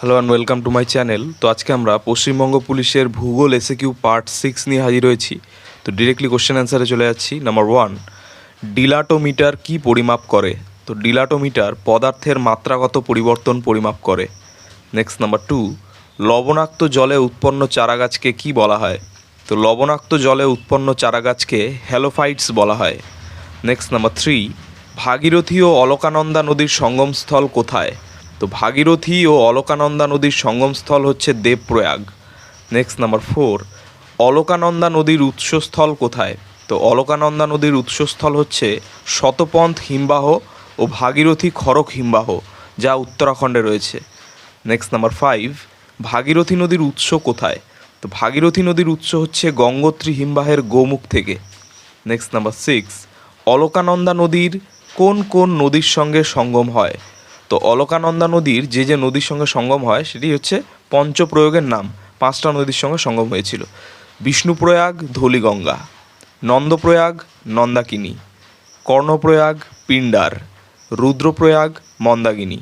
Hello and welcome to my channel তো আজকে আমরা পশ্চিমবঙ্গ পুলিশের ভূগোল এসে কিউ পার্ট সিক্স নিয়ে হাজির হয়েছি। তো ডিরেক্টলি কোশ্চেন অ্যান্সারে চলে যাচ্ছি। নাম্বার ওয়ান ডিলাটোমিটার কি পরিমাপ করে? তো ডিলাটোমিটার পদার্থের মাত্রাগত পরিবর্তন পরিমাপ করে। নেক্সট নাম্বার টু লবণাক্ত জলে উৎপন্ন চারাগাছকে কি বলা হয়? তো লবণাক্ত জলে উৎপন্ন চারাগাছকে হ্যালোফাইটস বলা হয়। নেক্সট নাম্বার থ্রি ভাগীরথী ও অলকানন্দা নদীর সঙ্গমস্থল কোথায়? তো ভাগীরথী ও অলকানন্দা নদীর সঙ্গমস্থল হচ্ছে Devprayag. Next number four Alaknanda নদীর উৎসস্থল কোথায়? তো অলকানন্দা নদীর উৎসস্থল হচ্ছে শতপন্থ হিমবাহ ও ভাগীরথী খড়ক হিমবাহ, যা উত্তরাখণ্ডে রয়েছে। নেক্সট নাম্বার ফাইভ ভাগীরথী নদীর উৎস কোথায়? তো ভাগীরথী নদীর উৎস হচ্ছে গঙ্গোত্রী হিমবাহের গোমুখ থেকে। নেক্সট নাম্বার সিক্স অলকানন্দা নদীর কোন কোন নদীর সঙ্গে সঙ্গম হয়? তো অলকানন্দা নদীর যে যে নদীর সঙ্গে সঙ্গম হয়, সেটি হচ্ছে পঞ্চপ্রয়োগের নাম। পাঁচটা নদীর সঙ্গে সঙ্গম হয়েছিল। বিষ্ণুপ্রয়াগ, ধৌলিগঙ্গা। নন্দপ্রয়াগ, নন্দাকিনী। কর্ণপ্রয়াগ, পিণ্ডার। রুদ্রপ্রয়াগ, মন্দাকিনী।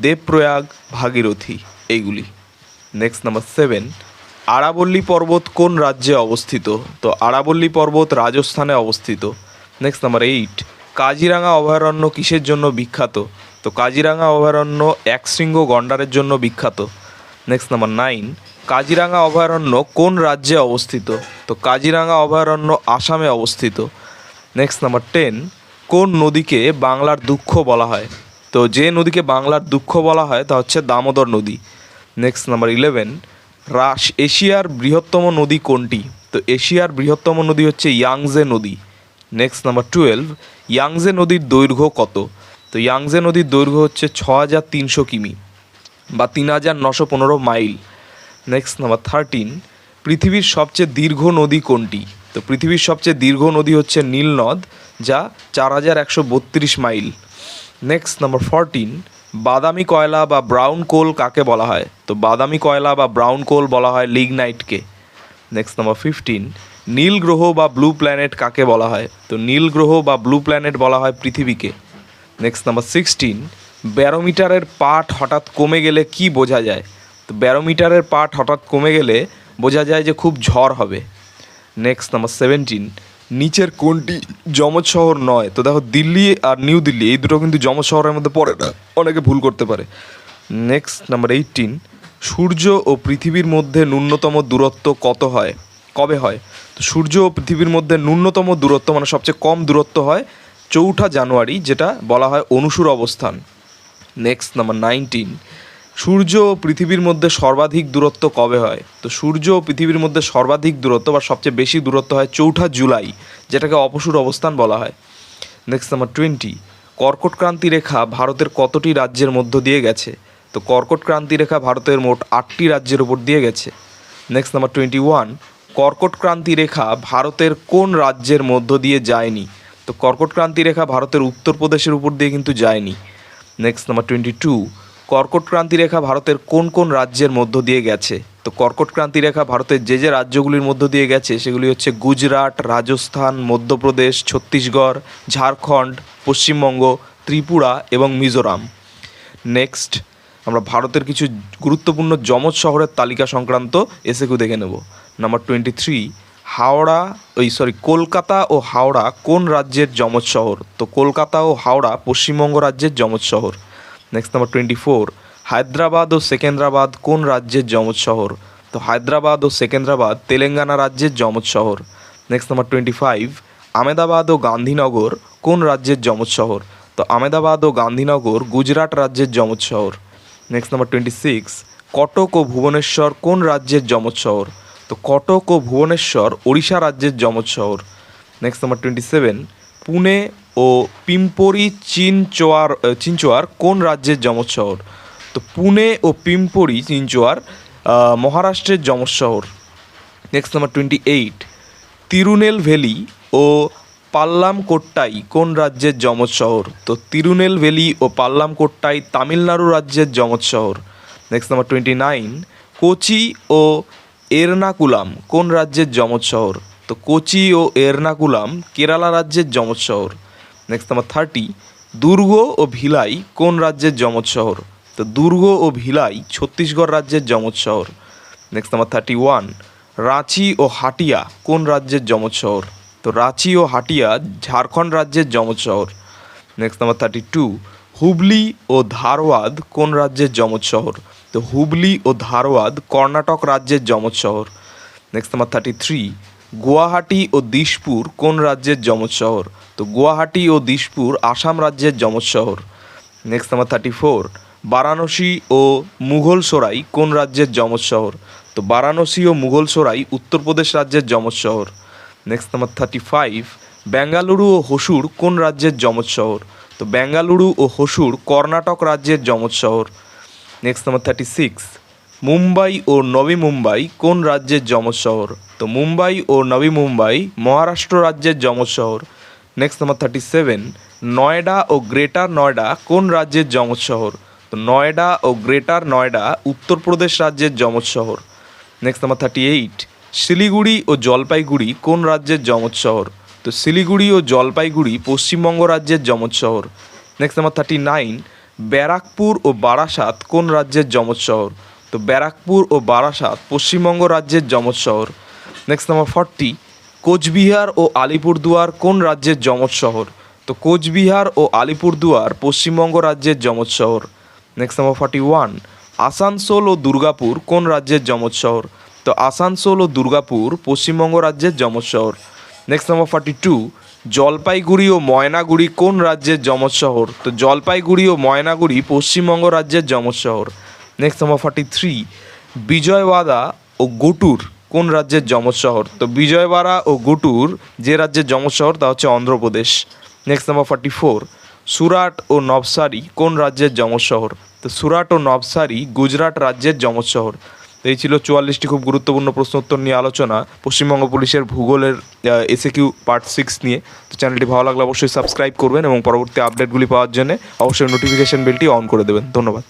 দেবপ্রয়াগ, ভাগীরথী। এইগুলি। নেক্সট নাম্বার সেভেন আরাবল্লী পর্বত কোন রাজ্যে অবস্থিত? তো আরাবল্লী পর্বত রাজস্থানে অবস্থিত। নেক্সট নাম্বার এইট কাজিরাঙা অভয়ারণ্য কিসের জন্য বিখ্যাত? তো কাজিরাঙা অভয়ারণ্য এক শৃঙ্গ গন্ডারের জন্য বিখ্যাত। নেক্সট নাম্বার নাইন কাজিরাঙা অভয়ারণ্য কোন রাজ্যে অবস্থিত? তো কাজিরাঙা অভয়ারণ্য আসামে অবস্থিত। নেক্সট নাম্বার টেন কোন নদীকে বাংলার দুঃখ বলা হয়? তো যে নদীকে বাংলার দুঃখ বলা হয় তা হচ্ছে দামোদর নদী। নেক্সট নাম্বার ইলেভেন রাস এশিয়ার বৃহত্তম নদী কোনটি? তো এশিয়ার বৃহত্তম নদী হচ্ছে ইয়াংজে নদী। নেক্সট নাম্বার টুয়েলভ ইয়াংজে নদীর দৈর্ঘ্য কত? তো ইয়াংজে নদীর দৈর্ঘ্য হচ্ছে ছ হাজার তিনশো কিমি বা তিন হাজার নশো পনেরো মাইল। নেক্সট নাম্বার থার্টিন পৃথিবীর সবচেয়ে দীর্ঘ নদী কোনটি? তো পৃথিবীর সবচেয়ে দীর্ঘ নদী হচ্ছে নীল নদ যা চার হাজার একশো বত্রিশ মাইল। নেক্সট নাম্বার ফরটিন বাদামি কয়লা বা ব্রাউন কোল কাকে বলা হয়? তো বাদামি কয়লা বা ব্রাউন কোল বলা হয় লিগনাইটকে। নেক্সট নাম্বার ফিফটিন নীল গ্রহ বা ব্লু প্ল্যানেট কাকে বলা হয়? তো নীল গ্রহ বা ব্লু প্ল্যানেট বলা হয় পৃথিবীকে। নেক্সট নাম্বার সিক্সটিন ব্যারোমিটারের পাঠ হঠাৎ কমে গেলে কি বোঝা যায়? তো ব্যারোমিটারের পাঠ হঠাৎ কমে গেলে বোঝা যায় যে খুব ঝড় হবে। নেক্সট নাম্বার সেভেন্টিন নিচের কোনটি যমজ শহর নয়? তো দেখো দিল্লি আর নিউ দিল্লি, এই দুটো কিন্তু যমজ শহরের মধ্যে পড়ে না, অনেকে ভুল করতে পারে। নেক্সট নাম্বার এইটিন সূর্য ও পৃথিবীর মধ্যে ন্যূনতম দূরত্ব কত হয়? কবে হয়? তো সূর্য ও পৃথিবীর মধ্যে ন্যূনতম দূরত্ব মানে সবচেয়ে কম দূরত্ব হয় চৌঠা জানুয়ারি, যেটা বলা হয় অনুসুর অবস্থান। নেক্সট নাম্বার নাইনটিন সূর্য ও পৃথিবীর মধ্যে সর্বাধিক দূরত্ব কবে হয়? তো সূর্য ও পৃথিবীর মধ্যে সর্বাধিক দূরত্ব বা সবচেয়ে বেশি দূরত্ব হয় চৌঠা জুলাই, যেটাকে অপসুর অবস্থান বলা হয়। নেক্সট নাম্বার টোয়েন্টি কর্কট ক্রান্তি রেখা ভারতের কতটি রাজ্যের মধ্য দিয়ে গেছে? তো কর্কট ক্রান্তি রেখা ভারতের মোট আটটি রাজ্যের উপর দিয়ে গেছে। নেক্সট নাম্বার টোয়েন্টি ওয়ান কর্কট ক্রান্তি রেখা ভারতের কোন রাজ্যের মধ্য দিয়ে যায়নি? তো কর্কট ক্রান্তি রেখা ভারতের উত্তরপ্রদেশের উপর দিয়ে কিন্তু যায়নি। নেক্সট নাম্বার টোয়েন্টি টু কর্কট ক্রান্তি রেখা ভারতের কোন কোন রাজ্যের মধ্য দিয়ে গেছে? তো কর্কট ক্রান্তি রেখা ভারতের যে যে রাজ্যগুলির মধ্য দিয়ে গেছে, সেগুলি হচ্ছে গুজরাট, রাজস্থান, মধ্যপ্রদেশ, ছত্তিশগড়, ঝাড়খণ্ড, পশ্চিমবঙ্গ, ত্রিপুরা এবং মিজোরাম। নেক্সট আমরা ভারতের কিছু গুরুত্বপূর্ণ যমজ শহরের তালিকা সংক্রান্ত এসেকু দেখে নেব। নাম্বার টোয়েন্টি থ্রি হাওড়া, ওই সরি কলকাতা ও হাওড়া কোন রাজ্যের যমজ শহর? তো কলকাতা ও হাওড়া পশ্চিমবঙ্গ রাজ্যের যমজ শহর। Next number twenty four Hyderabad ও সেকেন্দ্রাবাদ কোন রাজ্যের যমজ শহর? তো হায়দ্রাবাদ ও সেকেন্দ্রাবাদ তেলেঙ্গানা রাজ্যের যমজ শহর। Next number twenty five Ahmedabad ও গান্ধীনগর কোন রাজ্যের যমজ শহর? তো আমেদাবাদ ও গান্ধীনগর গুজরাট রাজ্যের যমজ শহর। Next number twenty six Cuttack ও ভুবনেশ্বর কোন রাজ্যের যমজ শহর? তো কটক ও ভুবনেশ্বর, ওড়িশা রাজ্যের যমজ শহর। Next number twenty seven Pune ও পিম্পরি চিনচোয়ার চিনচোয়ার কোন রাজ্যের যমজ শহর? তো পুনে ও পিম্পরি চিনচোয়ার মহারাষ্ট্রের যমজ শহর। Next number twenty eight Tirunelveli ও পাল্লাম কোট্টাই কোন রাজ্যের যমজ শহর? তো তিরুনেল ভ্যালি ও পাল্লাম কোট্টাই তামিলনাড়ু রাজ্যের যমজ শহর। Next number twenty nine Kochi ও এরনাকুলাম কোন রাজ্যের যমজ শহর? তো কোচি ও এরনাকুলাম কেরালা রাজ্যের যমজ শহর। নেক্সট নাম্বার থার্টি দুর্গ ও ভিলাই কোন রাজ্যের যমজ শহর? তো দুর্গ ও ভিলাই ছত্তিশগড় রাজ্যের যমজ শহর। Next number thirty one Ranchi ও হাটিয়া কোন রাজ্যের যমজ শহর? তো রাঁচি ও হাটিয়া ঝাড়খণ্ড রাজ্যের যমজ শহর। Next number thirty two Hubli ও ধারওয়াদ কোন রাজ্যের যমজ শহর? তো হুবলি ও ধারওয়াদ কর্ণাটক রাজ্যের যমজ শহর। Next number thirty three Guwahati ও দিশপুর কোন রাজ্যের যমজ শহর? তো গুয়াহাটি ও দিশপুর আসাম রাজ্যের যমজ শহর। Next number thirty four Varanasi ও মুঘলসরাই কোন রাজ্যের যমজ শহর? তো বারাণসী ও মুঘলসরাই উত্তরপ্রদেশ রাজ্যের যমজ শহর। Next number thirty five Bengaluru ও হসুর কোন রাজ্যের যমজ শহর? তো বেঙ্গালুরু ও হসুর কর্ণাটক রাজ্যের যমজ শহর। Next number thirty six Mumbai ও নবী মুম্বাই কোন রাজ্যের যমজ শহর? তো মুম্বাই ও নবী মুম্বাই মহারাষ্ট্র রাজ্যের যমজ শহর। Next number thirty seven Noida ও গ্রেটার নয়ডা কোন রাজ্যের যমজ শহর? তো নয়ডা ও গ্রেটার নয়ডা উত্তরপ্রদেশ রাজ্যের যমজ শহর। Next number thirty eight Siliguri ও জলপাইগুড়ি কোন রাজ্যের যমজ শহর? তো শিলিগুড়ি ও জলপাইগুড়ি পশ্চিমবঙ্গ রাজ্যের যমজ শহর। Next number thirty nine Barrackpore ও বারাসাত কোন রাজ্যের যমজ শহর? তো ব্যারাকপুর ও বারাসাত পশ্চিমবঙ্গ রাজ্যের যমজ শহর। নেক্সট নাম্বার ফর্টি কোচবিহার ও আলিপুরদুয়ার কোন রাজ্যের যমজ শহর? তো কোচবিহার ও আলিপুরদুয়ার পশ্চিমবঙ্গ রাজ্যের যমজ শহর। Next number forty one Asansol ও দুর্গাপুর কোন রাজ্যের যমজ শহর? তো আসানসোল ও দুর্গাপুর পশ্চিমবঙ্গ রাজ্যের যমজ শহর। Next number forty two Jalpaiguri ও ময়নাগুড়ি কোন রাজ্যের যমজ শহর? তো জলপাইগুড়ি ও ময়নাগুড়ি পশ্চিমবঙ্গ রাজ্যের যমজ শহর। Next number forty three Vijayawada ও গুটুর কোন রাজ্যের যমজ শহর? তো বিজয়ওয়াড়া ও গুটুর যে রাজ্যের যমজ শহর, তা হচ্ছে Andhra Pradesh. Next number forty four Surat ও নবসারি কোন রাজ্যের যমজ শহর? তো সুরাট ও নবসারি গুজরাট রাজ্যের যমজ শহর। তো এই ছিল চুয়াল্লিশটি খুব গুরুত্বপূর্ণ প্রশ্ন উত্তর নিয়ে আলোচনা। পশ্চিমবঙ্গ পুলিশের ভূগোলের এসে কিউ পার্ট সিক্স নিয়ে। তো চ্যানেলটি ভালো লাগলে অবশ্যই সাবস্ক্রাইব করবেন এবং পরবর্তী আপডেটগুলি পাওয়ার জন্য অবশ্যই নোটিফিকেশন বেলটি অন করে দেবেন। ধন্যবাদ।